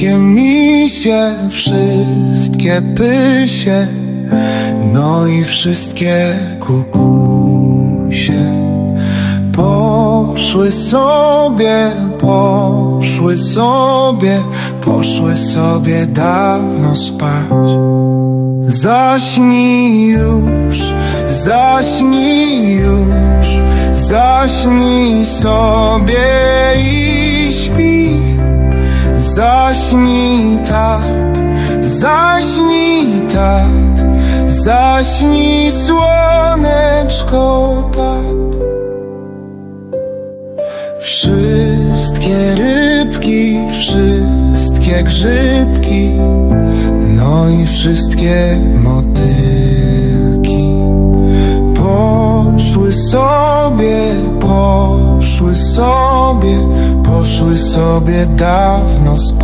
Wszystkie misie, wszystkie pysie, no i wszystkie kukusie. Poszły sobie, poszły sobie, poszły sobie dawno spać. Zaśnij już, zaśnij już, zaśnij sobie. Zaśnij tak, zaśnij tak, zaśnij słoneczko tak. Wszystkie rybki, wszystkie grzybki, no i wszystkie motylki poszły sobie, poszły sobie, poszły sobie dawno spać.